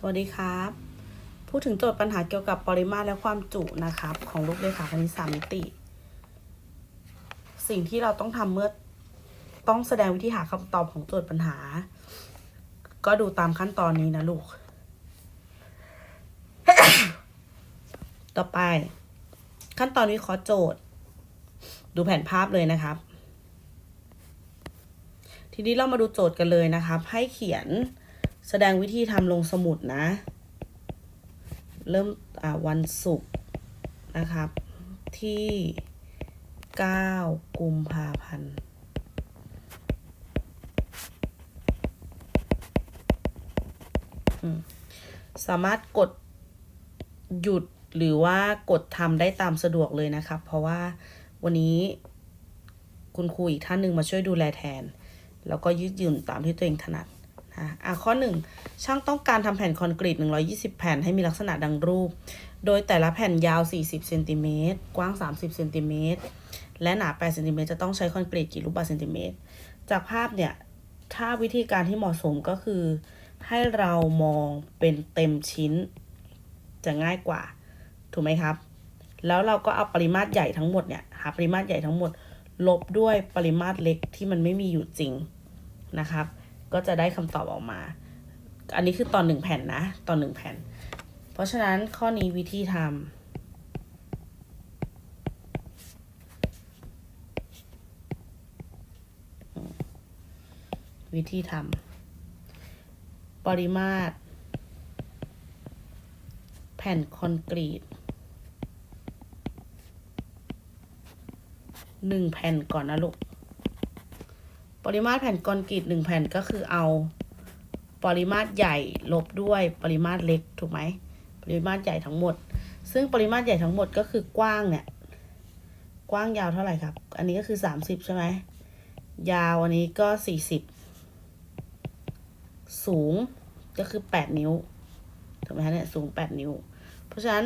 สวัสดีครับ พูดถึงโจทย์ปัญหาเกี่ยวกับปริมาตรและความจุนะครับ ของรูปเลขาคณิตสามมิติ สิ่งที่เราต้องทำเมื่อต้องแสดงวิธีหาคำตอบของโจทย์ปัญหา ก็ดูตามขั้นตอนนี้นะลูก ต่อไป ขั้นตอนวิเคราะห์โจทย์ ดูแผนภาพเลยนะครับ ทีนี้เรามาดูโจทย์กันเลยนะครับ ให้เขียน แสดงวิธีทำลงสมุดนะ เริ่มวันศุกร์นะครับ ที่ 9 กุมภาพันธ์สามารถกดหยุดหรือว่ากดทำได้ตามสะดวกเลยนะครับ เพราะว่าวันนี้คุณครูอีกท่านหนึ่งมาช่วยดูแลแทน แล้วก็ยืดหยุ่นตามที่ตัวเองถนัด อะข้อ 1 ช่างต้องการทำแผ่นคอนกรีต 120 แผ่นให้มีลักษณะดังรูป โดยแต่ละแผ่นยาว 40เซนติเมตรกว้าง 30เซนติเมตรและหนา8เซนติเมตรจะต้องใช้คอนกรีตกี่ลูกบาศก์เซนติเมตร จากภาพเนี่ย ถ้าวิธีการที่เหมาะสมก็คือ ให้เรามองเป็นเต็มชิ้น จะง่ายกว่า ถูกไหมครับ แล้วเราก็เอาปริมาตรใหญ่ทั้งหมดเนี่ย หาปริมาตรใหญ่ทั้งหมด ลบด้วยปริมาตรเล็กที่มันไม่มีอยู่จริงนะครับ ก็จะได้คำตอบออกมา อันนี้คือตอนหนึ่งแผ่นนะ ตอนหนึ่งแผ่น เพราะฉะนั้นข้อนี้วิธีทำวิธีทำปริมาตร แผ่นคอนกรีตหนึ่งแผ่นก่อนนะลูก ปริมาตรแผ่นคอนกรีตหนึ่งแผ่นก็คือเอา ปริมาตรใหญ่ลบด้วยปริมาตรเล็กถูกไหมปริมาตรใหญ่ทั้งหมด ซึ่งปริมาตรใหญ่ทั้งหมดก็คือกว้างเนี่ย กว้างยาวเท่าไหร่ครับ อันนี้ก็คือสามสิบใช่ไหมยาวอันนี้ก็สี่สิบสูงก็คือแปดนิ้วถูกไหมคะเนี่ยสูงแปดนิ้ว เพราะฉะนั้น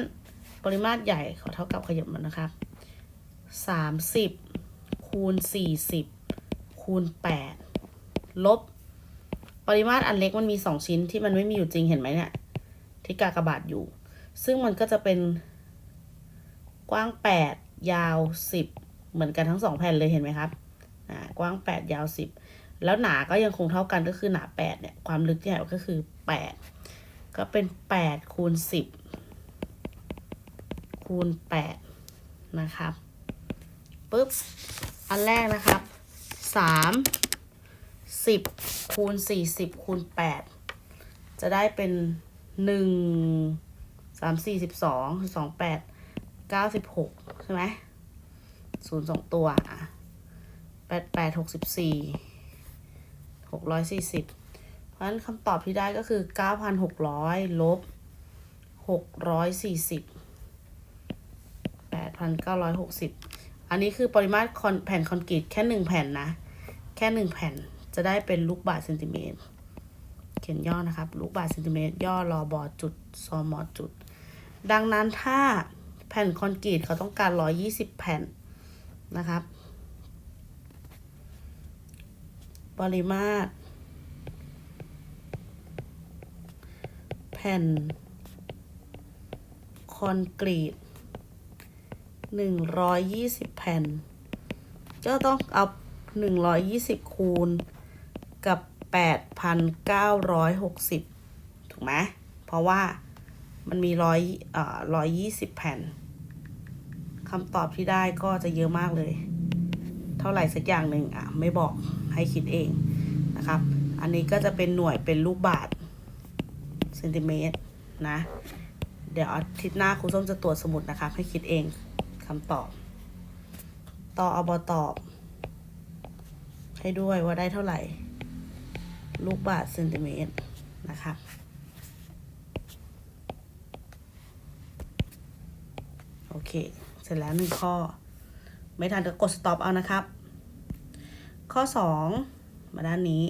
ปริมาตรใหญ่ขอเท่ากับขยับมันนะครับสามสิบคูณสี่สิบ คูณแปดลบ ปริมาตรอันเล็กมันมีสองชิ้นที่มันไม่มีอยู่จริงเห็นไหมเนี่ย ที่กากบาทอยู่ ซึ่งมันก็จะเป็นกว้างแปดยาวสิบเหมือนกันทั้งสองแผ่นเลยเห็นไหมครับอ่ากว้างแปดยาวสิบแล้วหนาก็ยังคงเท่ากันก็คือหนาแปดเนี่ยความลึกเนี่ยก็คือแปดก็เป็นแปดคูณสิบคูณแปดนะครับปุ๊บ อันแรกนะครับ สามสิบคูณสี่สิบคูณแปดจะได้เป็นหนึ่งสามสี่สิบสองสองแปดเก้าสิบหกใช่ไหมศูนย์สองตัวอะแปดแปดหกสิบสี่หกร้อยสี่สิบเพราะฉะนั้นคำตอบที่ได้ก็คือเก้าพันหกร้อยลบหกร้อยสี่สิบแปดพันเก้าร้อยหกสิบ อันนี้คือปริมาตรแผ่นคอนกรีตแค่หนึ่งแผ่นนะ แค่หนึ่งแผ่นจะได้เป็นลูกบาศก์เซนติเมตร เขียนย่อนะครับ ลูกบาศก์เซนติเมตร ย่อรอบอจุดซอมอจุด ดังนั้นถ้าแผ่นคอนกรีตเขาต้องการร้อยี่สิบแผ่นนะครับ ปริมาตร แผ่นคอนกรีต หนึ่งร้อยยี่สิบแผ่น ก็ต้องเอาหนึ่งร้อยยี่สิบคูณกับแปดพันเก้าร้อยหกสิบถูกไหมเพราะว่ามันมีร้อยเอ่อร้อยยี่สิบแผ่นคำตอบที่ได้ก็จะเยอะมากเลย เท่าไหร่สักอย่างหนึ่งอะ ไม่บอกให้คิดเองนะครับ อันนี้ก็จะเป็นหน่วยเป็นลูกบาทเซนติเมตรนะ เดี๋ยวอาทิตย์หน้าครูส้มจะตรวจสมุดนะครับให้คิดเอง คำตอบ ต่ออบตอบ ให้ด้วยว่าได้เท่าไหร่ ลูกบาทเซนติเมตรนะครับโอเค เสร็จแล้วหนึ่งข้อ ไม่ทันก็กดสต็อปเอานะครับ ข้อสองมาด้านนี้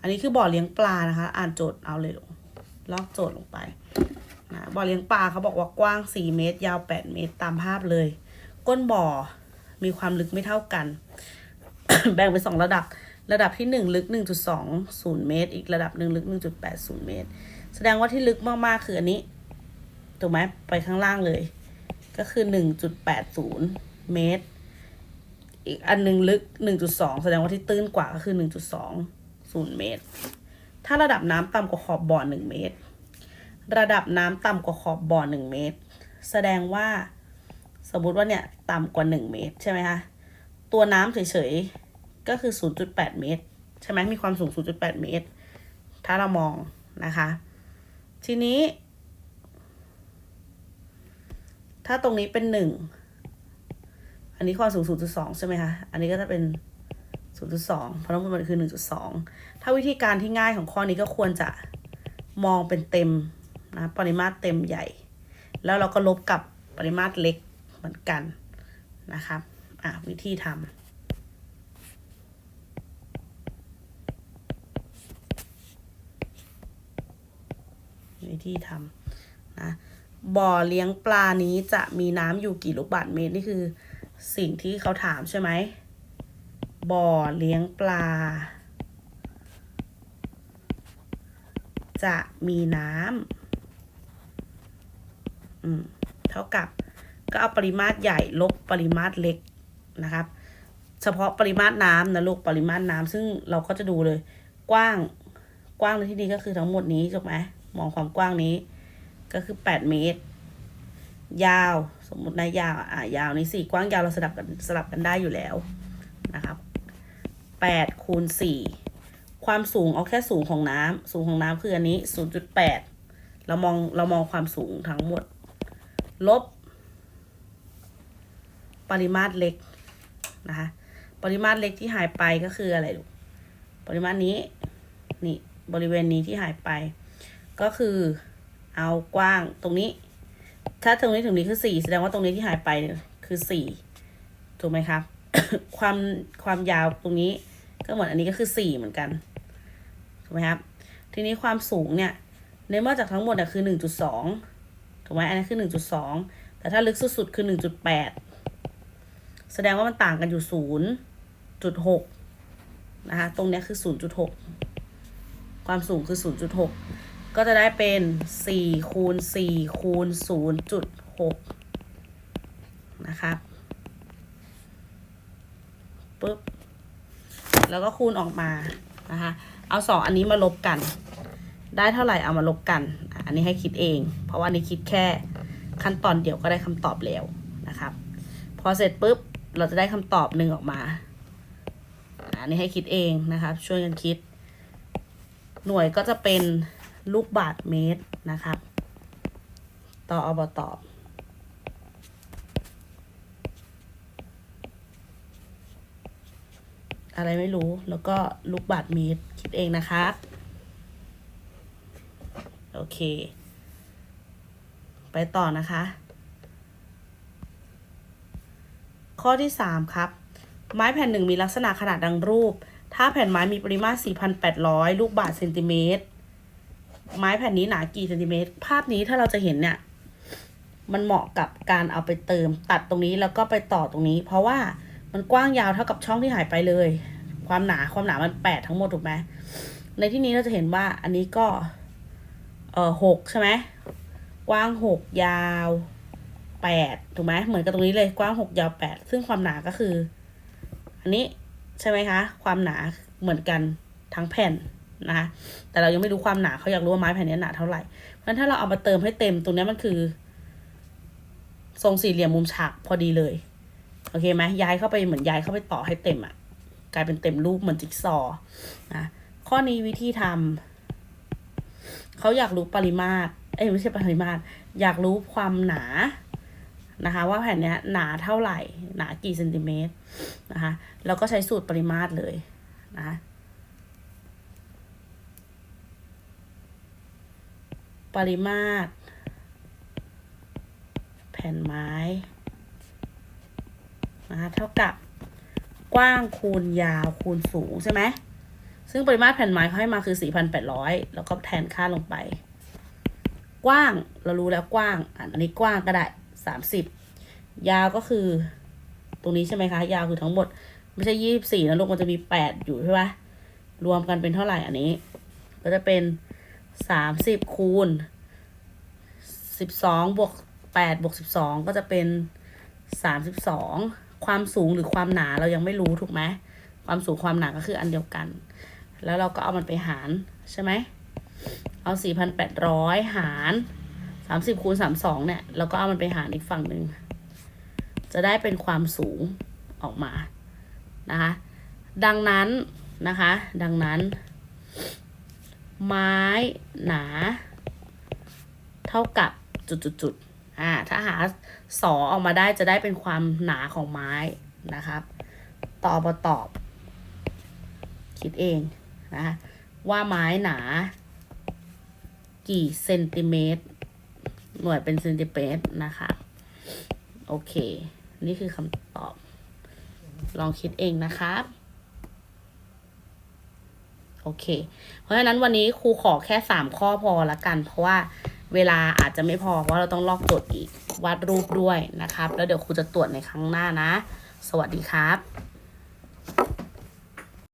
อันนี้คือบ่อเลี้ยงปลานะคะ อ่านโจทย์เอาเลยลูกลอกโจทย์ลงไป นะบ่อเลี้ยงปลาเขาบอกว่ากว้าง 4 เมตร ยาว 8 เมตรตามภาพเลย ก้นบ่อมีความลึกไม่เท่ากัน แบ่งเป็นสองระดับ ระดับที่ 1 ลึก 1.20 เมตร อีกระดับหนึ่งลึก 1.80 เมตร แสดงว่าที่ลึกมากๆคืออันนี้ถูกไหมไปข้างล่างเลย ก็คือหนึ่งจุดแปดศูนย์เมตร อีกอันหนึงลึกหนึ่งจุดสองแสดงว่าที่ตื้นกว่าก็คือหนึ่งจุดสองศูนย์เมตร ถ้าระดับน้ำต่ำกว่าขอบบ่อหนึ่งเมตร ระดับน้ำต่ำกว่าขอบบ่อหนึ่งเมตร แสดงว่าสมมติว่าเนี่ยต่ำกว่าหนึ่งเมตรใช่ไหมคะ ตัวน้ำเฉยๆ ก็คือศูนย์จุดแปดเมตร ใช่ไหมมีความสูงศูนย์จุดแปดเมตร ถ้าเรามองนะคะ ทีนี้ ถ้าตรงนี้เป็นหนึ่งอันนี้ความสูง 0.2 ใช่ไหมคะ อันนี้ก็จะเป็น 0.2 เพราะทั้งหมดมันคือ 1.2 ถ้าวิธีการที่ง่ายของข้อนี้ก็ควรจะมองเป็นเต็ม นะปริมาตรเต็มใหญ่ แล้วเราก็ลบกับปริมาตรเล็กเหมือนกันนะครับอะวิธีทำวิธีทำนะบ่อเลี้ยงปลานี้จะมีน้ำอยู่กี่ลูกบาศก์เมตรนี่คือสิ่งที่เขาถามใช่ไหมบ่อเลี้ยงปลา จะมีน้ำ เท่ากับก็เอาปริมาตรใหญ่ลบปริมาตรเล็กนะครับ เฉพาะปริมาตรน้ำนะลูกปริมาตรน้ำซึ่งเราก็จะดูเลย กว้างกว้างในที่นี้ก็คือทั้งหมดนี้ถูกไหมมองความกว้างนี้ ก็คือแปดเมตร ยาวสมมตินะยาวอะยาวนี่สี่กว้างยาวเราสลับกันสลับกันได้อยู่แล้วนะครับแปดคูณสี่ความสูงเอาแค่สูงของน้ำสูงของน้ำคืออันนี้ศูนย์จุดแปดเรามองเรามองความสูงทั้งหมด ลบ ปริมาตรเล็กนะคะ ปริมาตรเล็กที่หายไปก็คืออะไรลูกปริมาตรนี้นี่บริเวณนี้ที่หายไป ก็คือเอากว้างตรงนี้ ถ้าตรงนี้ถึงนี้คือสี่แสดงว่าตรงนี้ที่หายไปคือสี่ถูกไหมครับ ความความยาวตรงนี้ก็เหมือนอันนี้ก็คือสี่เหมือนกันถูกไหมครับ ทีนี้ความสูงเนี่ยในเมื่อจากทั้งหมดคือหนึ่งจุดสอง ถูกไหมอันนี้คือหนึ่งจุดสองแต่ถ้าลึกสุดๆคือหนึ่งจุดแปดแสดงว่ามันต่างกันอยู่ศูนย์จุดหกนะคะ ตรงนี้คือศูนย์จุดหกความสูงคือศูนย์จุดหกก็จะได้เป็นสี่คูณสี่คูณศูนย์จุดหกนะครับปุ๊บ แล้วก็คูณออกมา นะคะ เอาสองอันนี้มาลบกัน ได้เท่าไหร่เอามาลบกัน อันนี้ให้คิดเอง เพราะว่านี้คิดแค่ขั้นตอนเดียวก็ได้คำตอบแล้วนะครับ พอเสร็จปุ๊บเราจะได้คำตอบหนึ่งออกมาอันนี้ให้คิดเองนะครับ ช่วยกันคิด หน่วยก็จะเป็นลูกบาทเมตรนะครับ ต่ออบตอบอะไรไม่รู้แล้วก็ลูกบาทเมตรคิดเองนะครับ เค ไปต่อนะคะ ข้อที่ 3 ครับ ไม้แผ่นหนึ่งมีลักษณะขนาดดังรูป ถ้าแผ่นไม้มีปริมาตร 4,800 ลูกบาศก์เซนติเมตร ไม้แผ่นนี้หนากี่เซนติเมตร ภาพนี้ถ้าเราจะเห็นเนี่ยมันเหมาะกับการเอาไปเติมตัดตรงนี้แล้วก็ไปต่อตรงนี้ เพราะว่ามันกว้างยาวเท่ากับช่องที่หายไปเลย ความหนาความหนามันแปดทั้งหมดถูกไหมในที่นี้เราจะเห็นว่าอันนี้ก็ เออหกใช่ไหมกว้างหกยาวแปดถูกไหมเหมือนกับตรงนี้เลยกว้างหกยาวแปดซึ่งความหนาก็คือ อันนี้ใช่ไหมคะ ความหนาเหมือนกันทั้งแผ่นนะคะแต่เรายังไม่รู้ความหนาเขาอยากรู้ว่าไม้แผ่นนี้หนาเท่าไหร่เพราะฉะนั้นถ้าเราเอามาเติมให้เต็มตรงนี้มันคือ ทรงสี่เหลี่ยมมุมฉากพอดีเลยโอเคไหมย้ายเข้าไปเหมือนย้ายเข้าไปต่อให้เต็มอะ่ะ กลายเป็นเต็มรูปเหมือนจิ๊กซอว์นะข้อนี้วิธีทำ เขาอยากรู้ปริมาตร เอ้ยไม่ใช่ปริมาตร อยากรู้ความหนานะคะ ว่าแผ่นนี้หนาเท่าไหร่ หนากี่เซนติเมตรนะคะ แล้วก็ใช้สูตรปริมาตรเลยนะะปริมาตร แผ่นไม้นะคะเท่ากับกว้างคูณยาวคูณสูงใช่ไหม ซึ่งปริมาตรแผ่นไม้เขาให้มาคือ 4,800 แล้วก็แทนค่าลงไป กว้างเรารู้แล้วกว้างอันนี้กว้างก็ได้ 30 ยาวก็คือ ตรงนี้ใช่ไหมคะ ยาวคือทั้งหมด ไม่ใช่ 24 นะลูกมันจะมี 8 อยู่ใช่ไหมรวมกันเป็นเท่าไหร่อันนี้ ก็จะเป็นสามสิบคูณสิบสองบวกแปดบวกสิบสองก็จะเป็นสามสิบสองความสูงหรือความหนาเรายังไม่รู้ถูกไหมความสูงความหนาก็คืออันเดียวกัน แล้วเราก็เอามันไปหารใช่ไหมเอาสี่พันแปดร้อยหารสามสิบคูณสามสองเนี่ย เราก็เอามันไปหารอีกฝั่งหนึ่ง จะได้เป็นความสูงออกมา นะคะ ดังนั้นนะคะ ดังนั้น ไม้หนา เท่ากับจุดจุดจุดๆๆอ่า ถ้าหาสอออกมาได้จะได้เป็นความหนาของไม้นะครับตอบบตอบ คิดเอง นะว่าไม้หนา กี่เซนติเมตร หน่วยเป็นเซนติเมตรนะคะ โอเค นี่คือคำตอบ ลองคิดเองนะครับ โอเค เพราะฉะนั้นวันนี้ครูขอแค่สามข้อพอละกัน เพราะว่าเวลาอาจจะไม่พอ เพราะเราต้องลอกโจทย์อีกวาดรูปด้วยนะครับ แล้วเดี๋ยวครูจะตรวจในครั้งหน้านะ สวัสดีครับ